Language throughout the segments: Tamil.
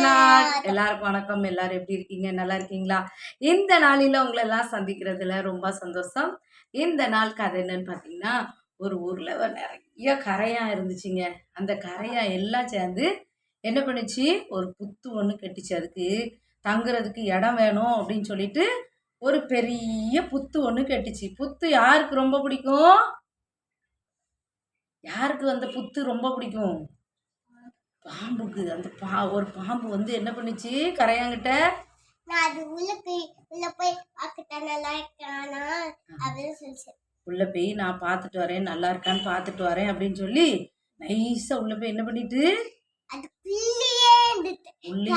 நாட் எல்லாருக்கும் வணக்கம். எல்லாரும் எப்படி இருக்கீங்க? நல்லா இருக்கீங்களா? இந்த நாளில உங்களை எல்லாம் சந்திக்கிறதுல ரொம்ப சந்தோஷம். இந்த நாள் கதை என்னன்னு பார்த்தீங்கன்னா ஒரு ஊர்ல நிறைய கரையா இருந்துச்சுங்க. அந்த கரையா எல்லாம் சேர்ந்து என்ன பண்ணுச்சு? ஒரு புத்து ஒன்று கட்டிச்சு. அதுக்கு தங்குறதுக்கு இடம் வேணும் அப்படின்னு சொல்லிட்டு ஒரு பெரிய புத்து ஒன்று கட்டுச்சு. புத்து யாருக்கு ரொம்ப பிடிக்கும்? யாருக்கு அந்த புத்து ரொம்ப பிடிக்கும்? பாம்புக்கு அந்த பா ஒரு பாம்பு வந்து என்ன பண்ணுச்சு? கரையாங்கிட்ட நான் அது உள்ள போய் உள்ள போய் பார்த்துட்டா நல்லா இருக்கானா அப்படின்னு சொல்லிச்சு. உள்ள போய் நான் பார்த்துட்டு வரேன் நல்லா இருக்கான்னு பார்த்துட்டு வரேன் அப்படின்னு சொல்லி நைஸா உள்ள போய் என்ன பண்ணிட்டு? உள்ளே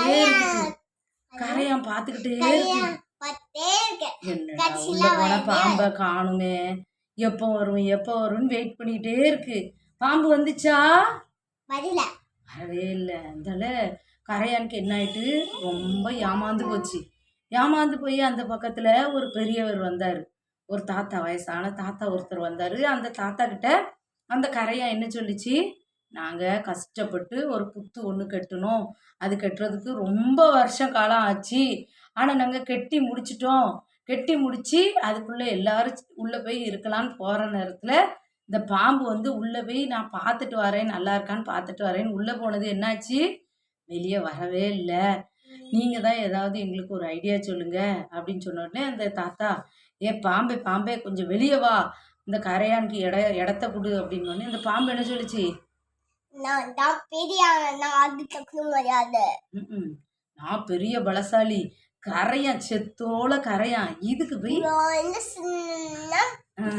கரையான் பார்த்துக்கிட்டே இருக்கு. பாம்பை காணுமே. எப்போ வரும் எப்போ வரும்னு வெயிட் பண்ணிக்கிட்டே இருக்கு. பாம்பு வந்துச்சா? வரல. வரவே இல்லை. அதனால கரையானுக்கு என்ன ஆயிட்டு? ரொம்ப ஏமாந்து போச்சு. ஏமாந்து போய் அந்த பக்கத்தில் ஒரு பெரியவர் வந்தார். ஒரு தாத்தா வயசான தாத்தா ஒருத்தர் வந்தார். அந்த தாத்தா கிட்ட அந்த கரையான் என்ன சொல்லிச்சு? நாங்கள் கஷ்டப்பட்டு ஒரு புத்து ஒன்று கட்டணும். அது கட்டுறதுக்கு ரொம்ப வருஷம் காலம் ஆச்சு. ஆனால் நாங்கள் கெட்டி முடிச்சிட்டோம். கெட்டி முடித்து அதுக்குள்ளே எல்லாரும் உள்ளே போய் இருக்கலாம்னு போகிற நேரத்தில் இந்த பாம்பு வந்து உள்ளே போய் நான் பார்த்துட்டு வரேன் நல்லா இருக்கான்னு பார்த்துட்டு வரேன்னு உள்ளே போனது என்னாச்சு? வெளியே வரவே இல்லை. நீங்கள் தான் ஏதாவது எங்களுக்கு ஒரு ஐடியா சொல்லுங்க அப்படின்னு சொன்ன உடனே அந்த தாத்தா ஏ பாம்பே பாம்பே கொஞ்சம் வெளியே வா. இந்த கரையானுக்கு இட இடத்த கொடு. அப்படின்னு உடனே அந்த பாம்பு என்ன சொல்லுச்சு. நான் பெரிய பலசாலி. கரையான் செத்தோல கரையான். இதுக்கு போய்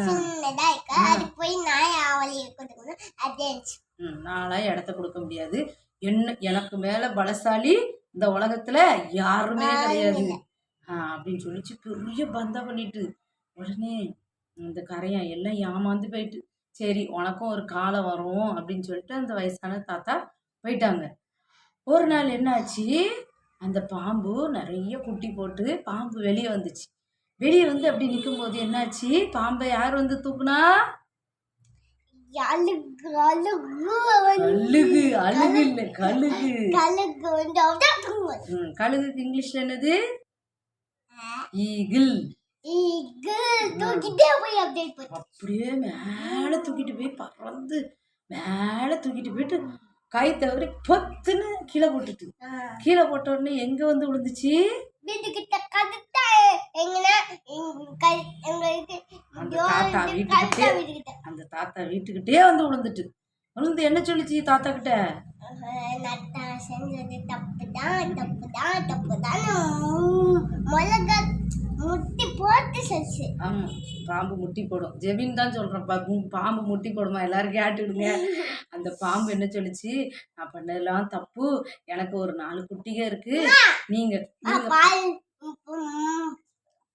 சின்னதா இருக்கு? அது போய் நாய் ஆவலி இருக்கிறதுக்கு அது இருந்துச்சு ம், நான்லாம் இடத்த கொடுக்க முடியாது. என்ன எனக்கு மேல பலசாலி இந்த உலகத்துல யாருமே கிடையாது. அப்படின்னு சொல்லிச்சு. பெரிய பந்தா பண்ணிட்டு. உடனே இந்த கரையான் எல்லாம் ஏமாந்து போயிட்டு சரி உனக்கும் ஒரு காலம் வரும் அப்படின்னு சொல்லிட்டு அந்த வயசான தாத்தா போயிட்டாங்க. ஒரு நாள் என்னாச்சு? அந்த பாம்பு நிறைய குட்டி போட்டு பாம்பு வெளியே வந்துச்சு. வெளியே வந்து அப்படி நிற்கும்போது என்னாச்சு? பாம்பை யார் வந்து தூக்குனா? கழுகு அழுகு இல்லை கழுகு. கழுகுக்கு இங்கிலீஷ்ல என்னது? ஈகிள். அப்படியே மேலே தூக்கிட்டு போய் பறந்து மேலே தூக்கிட்டு போயிட்டு கை தவறி பொத்துன்னு கீழே போட்டுட்டு. கீழே போட்ட உடனே எங்க வந்து விழுந்துச்சு? வீட்டுக்கிட்ட கரெக்டா எங்கன்னா தாத்தா வீட்டுக்கிட்டே அந்த தாத்தா வீட்டுக்கிட்டே வந்து விழுந்துட்டு. விழுந்து என்ன சொல்லிச்சு தாத்தா கிட்ட? நட்டா செஞ்சது தப்பு தான் தப்பு தான் தப்பு தான் செஞ்சு ஆமா. பாம்பு முட்டி போடும். ஜெபின் தான் சொல்றேன். பாம்பு முட்டி போடுமா? எல்லாரும் கேட்டுடுங்க. அந்த பாம்பு என்ன சொல்லுச்சு? நான் பண்ணதெல்லாம் தப்பு. எனக்கு ஒரு நாலு குட்டிக இருக்கு. நீங்க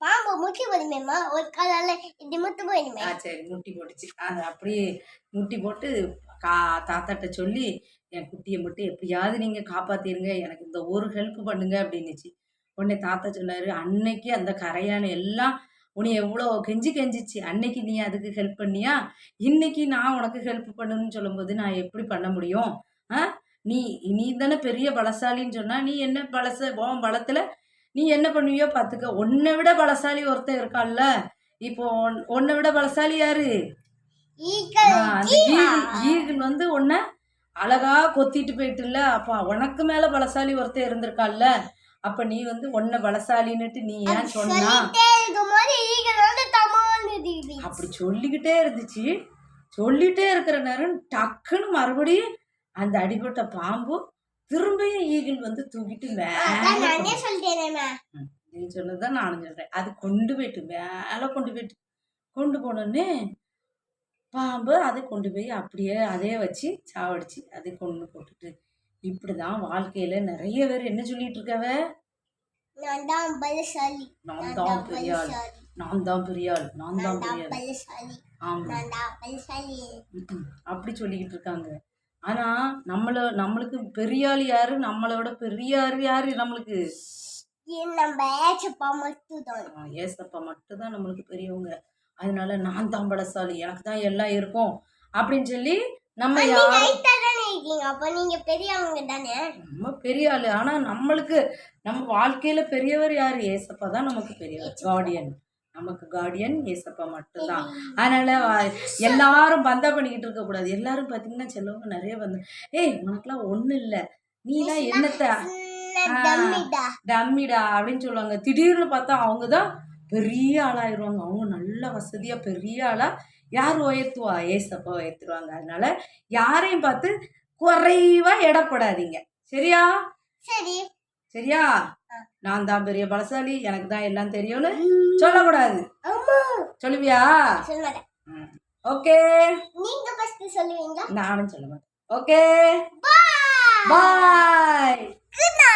பாம்பு முட்டி போடுமேம்மா ஒரு காலால இது மட்டும் போயிடுமே. ஆ சரி. முட்டி போட்டுச்சு. அது அப்படியே முட்டி போட்டு கா தாத்தாட்ட சொல்லி என் குட்டியை மட்டும் எப்படியாவது நீங்கள் காப்பாற்றிருங்க எனக்கு இந்த ஒரு ஹெல்ப் பண்ணுங்க அப்படின்னுச்சு. உடனே தாத்தா சொன்னார் அன்னைக்கு அந்த கரையான எல்லாம் உன்னை எவ்வளோ கெஞ்சி கெஞ்சிச்சு. அன்னைக்கு நீ அதுக்கு ஹெல்ப் பண்ணியா? இன்னைக்கு நான் உனக்கு ஹெல்ப் பண்ணணும்னு சொல்லும்போது நான் எப்படி பண்ண முடியும்? ஆ? நீ நீ தானே பெரிய பலசாலின்னு சொன்னா நீ என்ன பலச உன் பலத்தில் நீ என்ன பண்ணுவியோ பார்த்துக்க உன்னை விட பலசாலி ஒருத்தன் இருக்கான்ல. இப்போ உன்- உன்னை விட பலசாலி யாரு? ஈகிள் வந்து உன்னை அழகா கொத்திட்டு போயிட்டுல அப்ப உனக்கு மேல பலசாலி ஒருத்தன் இருந்திருக்கால்ல அப்ப நீ வந்து உன்னை பலசாலின்னுட்டு நீ ஏன் சொன்னா? அப்படி சொல்லிக்கிட்டே இருந்துச்சு. சொல்லிட்டே இருக்கிற நேரம் டக்குன்னு மறுபடியும் அந்த அடிபட்ட பாம்பு திரும்பியும் ஈகிள் வந்து தூக்கிட்டு நீ சொன்னதுதான் நானும் சொல்றேன். அது கொண்டு போயிட்டு மேலே கொண்டு போயிட்டு கொண்டு போனோடனே பாம்பு அதை கொண்டு போய் அப்படியே அதே வச்சு சாவடிச்சு அதை கொண்டு போட்டுட்டு இப்படிதான் வாழ்க்கையில நிறைய பேர் என்ன சொல்லிட்டு இருக்கவ நான் தான் பலசாலி. நான் தான் தான் பெரிய ஆள் பலசாலி. நான் தான் பெரிய ஆள் நான் தான் நான் தான் பெரிய ஆள் பலசாலி. ஆமா. நான் தான் பலசாலி. ம்ம். அப்படி சொல்லிக்கிட்டு இருக்காங்க. ஆனா நம்மள நம்மளுக்கு பெரிய ஆள் யாரு? நம்மளோட பெரிய ஆள் யாரு நம்மளுக்கு? நம்ம ஏசப்பா மட்டும்தான். நம்மளுக்கு பெரியவங்க. அதனால நான் தான் பலசாலி. எனக்கு தான் எல்லாம் இருக்கும். அப்படின்னு சொல்லி நம்ம தானே அப்ப நீங்க பெரியவங்க தானே? நம்ம பெரிய ஆளு. ஆனா நம்மளுக்கு நம்ம வாழ்க்கையில பெரியவர் யாரு? ஏசப்பா தான் நமக்கு பெரியவர். கார்டியன் நமக்கு கார்டியன் ஏசப்பா மட்டும்தான். அதனால எல்லாரும் பந்தா பண்ணிக்கிட்டு இருக்க கூடாது. எல்லாரும் பாத்தீங்கன்னா செல்லவங்க நிறைய வந்து ஏய் உனக்குலாம் ஒண்ணு இல்ல. நீலாம் என்னத்த? சின்ன டம்மிடா. டம்மிடா அப்படின்னு சொல்லுவாங்க. திடீர்னு பார்த்தா அவங்க தான் பெரிய ஆளாயிருவாங்க அவங்க நல்ல வசதியா பெரிய ஆளா யார் உயர்த்துவா? ஏசப்பா உயர்த்துருவாங்க. அதனால யாரையும் பார்த்து குறைவா எடப்படாதீங்க. சரியா? சரி. சரியா? நான் தான் பெரிய பலசாலி. எனக்கு தான் எல்லாம் தெரியும்னு சொல்லக்கூடாது. சொல்லுவியா? ஓகே. நீங்க ஃபர்ஸ்ட் சொல்லுவீங்க நானும் சொல்ல மாட்டேன். Okay. Bye bye good night